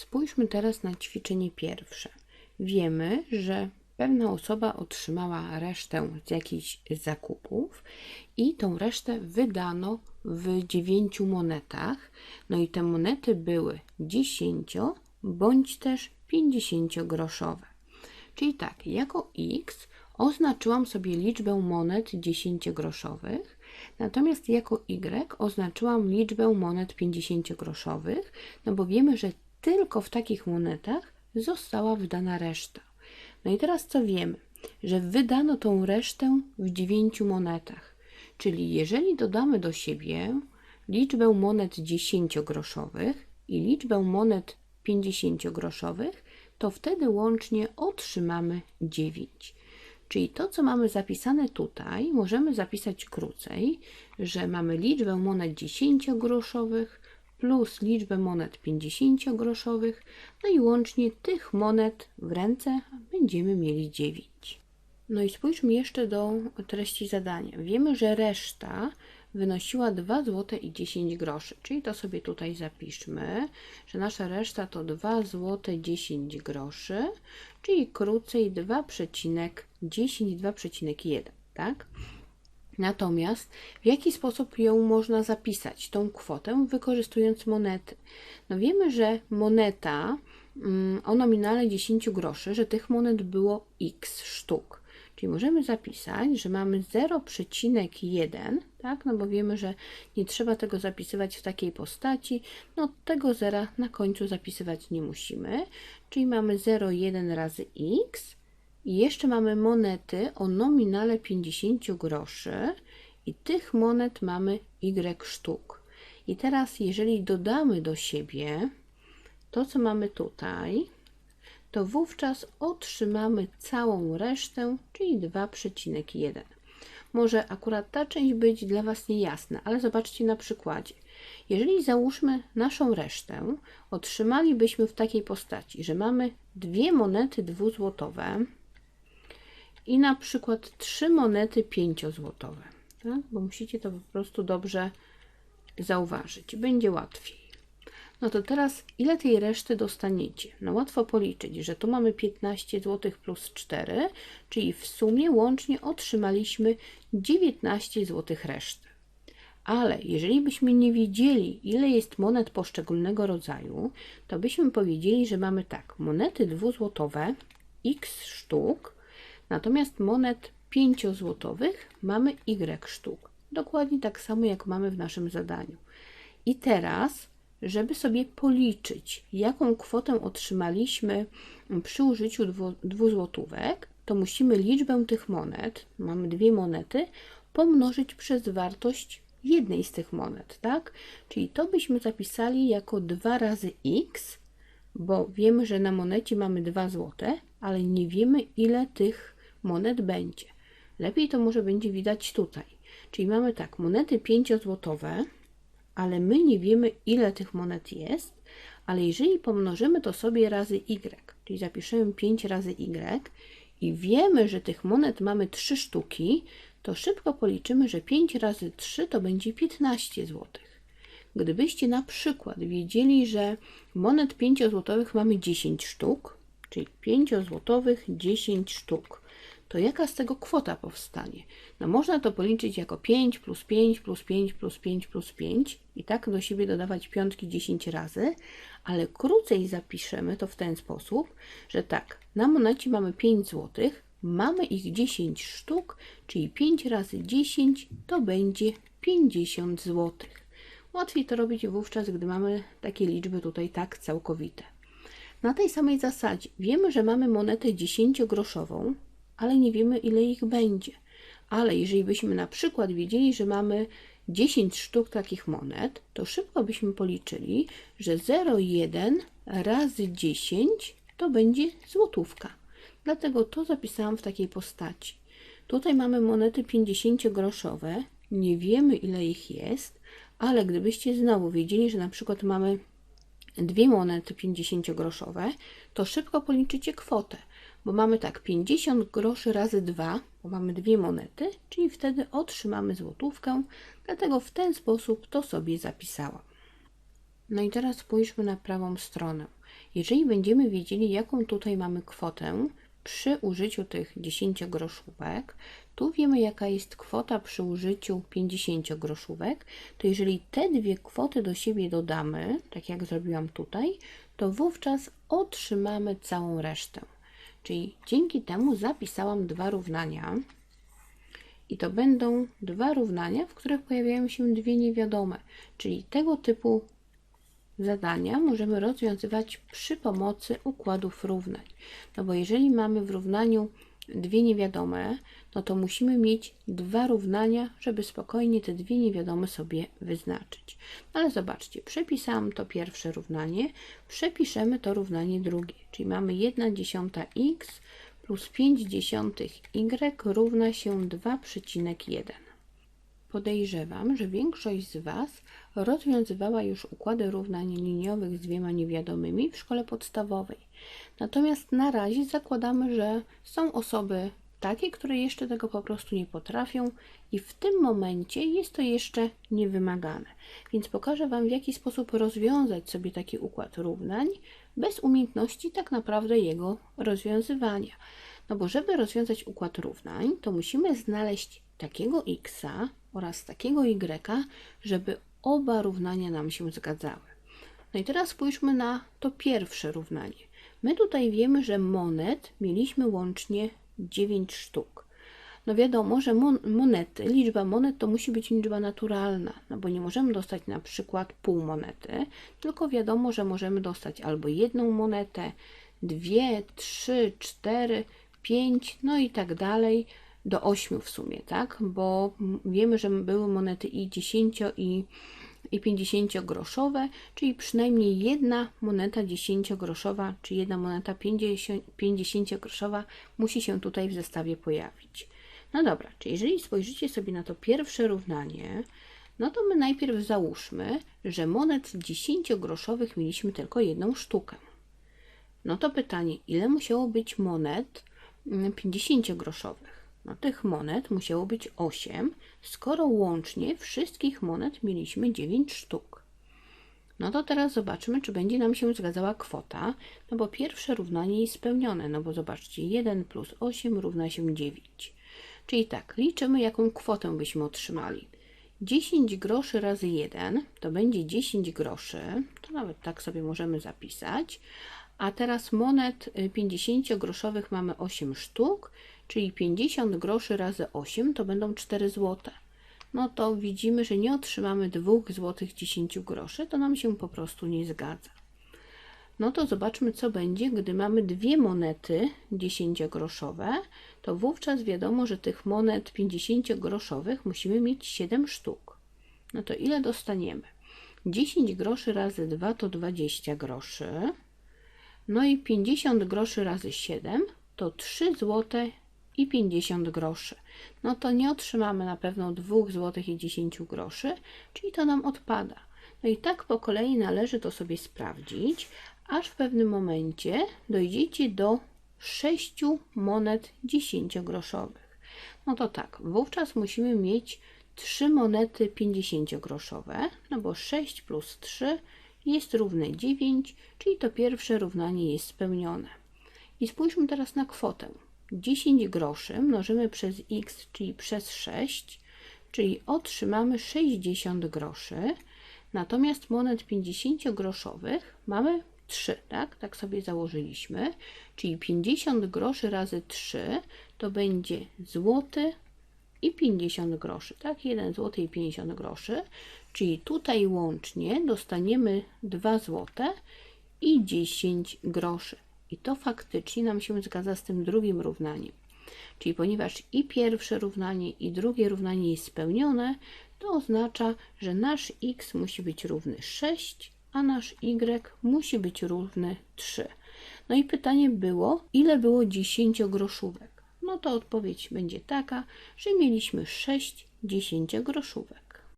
Spójrzmy teraz na ćwiczenie pierwsze. Wiemy, że pewna osoba otrzymała resztę z jakichś zakupów i tą resztę wydano w dziewięciu monetach. No i te monety były 10 bądź też 50 groszowe. Czyli tak, jako x oznaczyłam sobie liczbę monet 10 groszowych, natomiast jako y oznaczyłam liczbę monet 50 groszowych, no bo wiemy, że tylko w takich monetach została wydana reszta. No i teraz co wiemy? Że wydano tą resztę w 9 monetach. Czyli jeżeli dodamy do siebie liczbę monet 10-groszowych i liczbę monet 50-groszowych, to wtedy łącznie otrzymamy 9. Czyli to, co mamy zapisane tutaj, możemy zapisać krócej, że mamy liczbę monet 10-groszowych plus liczbę monet 50-groszowych, no i łącznie tych monet w ręce będziemy mieli 9. No i spójrzmy jeszcze do treści zadania. Wiemy, że reszta wynosiła 2 zł i 10 groszy, czyli to sobie tutaj zapiszmy, że nasza reszta to 2 zł 10 groszy, czyli krócej 2,10, 2,1, tak? Natomiast w jaki sposób ją można zapisać, tą kwotę, wykorzystując monety? No wiemy, że moneta mm, o nominale 10 groszy, że tych monet było x sztuk. Czyli możemy zapisać, że mamy 0,1, tak? No bo wiemy, że nie trzeba tego zapisywać w takiej postaci. No tego zera na końcu zapisywać nie musimy. Czyli mamy 0,1 razy x i jeszcze mamy monety o nominale 50 groszy i tych monet mamy y sztuk. I teraz jeżeli dodamy do siebie to, co mamy tutaj, to wówczas otrzymamy całą resztę, czyli 2,1. Może akurat ta część być dla Was niejasna, ale zobaczcie na przykładzie. Jeżeli załóżmy naszą resztę, otrzymalibyśmy w takiej postaci, że mamy dwie monety dwuzłotowe i na przykład trzy monety pięciozłotowe, tak? bo musicie to po prostu dobrze zauważyć. Będzie łatwiej. No to teraz ile tej reszty dostaniecie? No łatwo policzyć, że tu mamy 15 zł plus 4, czyli w sumie łącznie otrzymaliśmy 19 zł reszty. Ale jeżeli byśmy nie wiedzieli, ile jest monet poszczególnego rodzaju, to byśmy powiedzieli, że mamy tak, monety dwuzłotowe x sztuk, natomiast monet 5 złotowych mamy y sztuk. Dokładnie tak samo jak mamy w naszym zadaniu. I teraz żeby sobie policzyć, jaką kwotę otrzymaliśmy przy użyciu dwuzłotówek, to musimy liczbę tych monet, mamy dwie monety, pomnożyć przez wartość jednej z tych monet, tak? Czyli to byśmy zapisali jako 2 razy x, bo wiemy, że na monecie mamy 2 złote, ale nie wiemy, ile tych monet będzie. Lepiej to może będzie widać tutaj. Czyli mamy tak, monety 5-złotowe, ale my nie wiemy, ile tych monet jest, ale jeżeli pomnożymy to sobie razy y, czyli zapiszemy 5 razy y i wiemy, że tych monet mamy 3 sztuki, to szybko policzymy, że 5 razy 3 to będzie 15 zł. Gdybyście na przykład wiedzieli, że monet 5 złotowych mamy 10 sztuk, czyli 5 złotowych 10 sztuk, to jaka z tego kwota powstanie? No można to policzyć jako 5 plus 5 plus 5 plus 5 plus 5 i tak do siebie dodawać piątki 10 razy, ale krócej zapiszemy to w ten sposób, że tak, na monecie mamy 5 zł, mamy ich 10 sztuk, czyli 5 razy 10 to będzie 50 zł. Łatwiej to robić wówczas, gdy mamy takie liczby tutaj tak całkowite. Na tej samej zasadzie wiemy, że mamy monetę 10-groszową, ale nie wiemy ile ich będzie. Ale jeżeli byśmy na przykład wiedzieli, że mamy 10 sztuk takich monet, to szybko byśmy policzyli, że 0,1 razy 10 to będzie złotówka. Dlatego to zapisałam w takiej postaci. Tutaj mamy monety 50 groszowe, nie wiemy ile ich jest, ale gdybyście znowu wiedzieli, że na przykład mamy dwie monety 50 groszowe, to szybko policzycie kwotę bo mamy tak 50 groszy razy 2, bo mamy dwie monety, czyli wtedy otrzymamy złotówkę, dlatego w ten sposób to sobie zapisałam. No i teraz spójrzmy na prawą stronę. Jeżeli będziemy wiedzieli, jaką tutaj mamy kwotę przy użyciu tych 10 groszówek, tu wiemy, jaka jest kwota przy użyciu 50 groszówek, to jeżeli te dwie kwoty do siebie dodamy, tak jak zrobiłam tutaj, to wówczas otrzymamy całą resztę. Czyli dzięki temu zapisałam dwa równania. I to będą dwa równania, w których pojawiają się dwie niewiadome. Czyli tego typu zadania możemy rozwiązywać przy pomocy układów równań. No bo jeżeli mamy w równaniu dwie niewiadome, no to musimy mieć dwa równania, żeby spokojnie te dwie niewiadome sobie wyznaczyć. Ale zobaczcie, przepisałam to pierwsze równanie, przepiszemy to równanie drugie, czyli mamy 1 dziesiąta x plus 5 dziesiątych y równa się 2,1. Podejrzewam, że większość z Was rozwiązywała już układy równań liniowych z dwiema niewiadomymi w szkole podstawowej. Natomiast na razie zakładamy, że są osoby takie, które jeszcze tego po prostu nie potrafią i w tym momencie jest to jeszcze niewymagane. Więc pokażę Wam, w jaki sposób rozwiązać sobie taki układ równań bez umiejętności tak naprawdę jego rozwiązywania. No bo żeby rozwiązać układ równań, to musimy znaleźć takiego x oraz takiego y, żeby oba równania nam się zgadzały. No i teraz spójrzmy na to pierwsze równanie. My tutaj wiemy, że monet mieliśmy łącznie 9 sztuk. No wiadomo, że mon monety, liczba monet to musi być liczba naturalna, no bo nie możemy dostać na przykład pół monety, tylko wiadomo, że możemy dostać albo jedną monetę, dwie, trzy, cztery, pięć, no i tak dalej, do ośmiu w sumie, tak? Bo wiemy, że były monety i 10 i i 50 groszowe, czyli przynajmniej jedna moneta 10 groszowa, czy jedna moneta 50, 50 groszowa musi się tutaj w zestawie pojawić. No dobra, czyli jeżeli spojrzycie sobie na to pierwsze równanie, no to my najpierw załóżmy, że monet 10 groszowych mieliśmy tylko jedną sztukę. No to pytanie, ile musiało być monet 50 mm, groszowych? No tych monet musiało być 8, skoro łącznie wszystkich monet mieliśmy 9 sztuk. No to teraz zobaczymy, czy będzie nam się zgadzała kwota, no bo pierwsze równanie jest spełnione, no bo zobaczcie, 1 plus 8 równa się 9. Czyli tak, liczymy, jaką kwotę byśmy otrzymali. 10 groszy razy 1 to będzie 10 groszy, to nawet tak sobie możemy zapisać. A teraz monet 50 groszowych mamy 8 sztuk, czyli 50 groszy razy 8 to będą 4 zł. No to widzimy, że nie otrzymamy 2 zł 10 groszy, to nam się po prostu nie zgadza. No to zobaczmy, co będzie, gdy mamy dwie monety 10-groszowe, to wówczas wiadomo, że tych monet 50-groszowych musimy mieć 7 sztuk. No to ile dostaniemy? 10 groszy razy 2 to 20 groszy. No i 50 groszy razy 7 to 3 zł i 50 groszy. No to nie otrzymamy na pewno 2 zł i 10 groszy, czyli to nam odpada. No i tak po kolei należy to sobie sprawdzić, aż w pewnym momencie dojdziecie do 6 monet 10 groszowych. No to tak, wówczas musimy mieć 3 monety 50 groszowe, no bo 6 plus 3 jest równe 9, czyli to pierwsze równanie jest spełnione. I spójrzmy teraz na kwotę. 10 groszy mnożymy przez x, czyli przez 6, czyli otrzymamy 60 groszy. Natomiast monet 50 groszowych mamy 3, tak? Tak sobie założyliśmy. Czyli 50 groszy razy 3 to będzie złoty i 50 groszy, tak? 1 zł i 50 groszy. Czyli tutaj łącznie dostaniemy 2 zł i 10 groszy. I to faktycznie nam się zgadza z tym drugim równaniem. Czyli ponieważ i pierwsze równanie, i drugie równanie jest spełnione, to oznacza, że nasz x musi być równy 6, a nasz y musi być równy 3. No i pytanie było, ile było 10 groszówek? No to odpowiedź będzie taka, że mieliśmy 6 10 groszówek.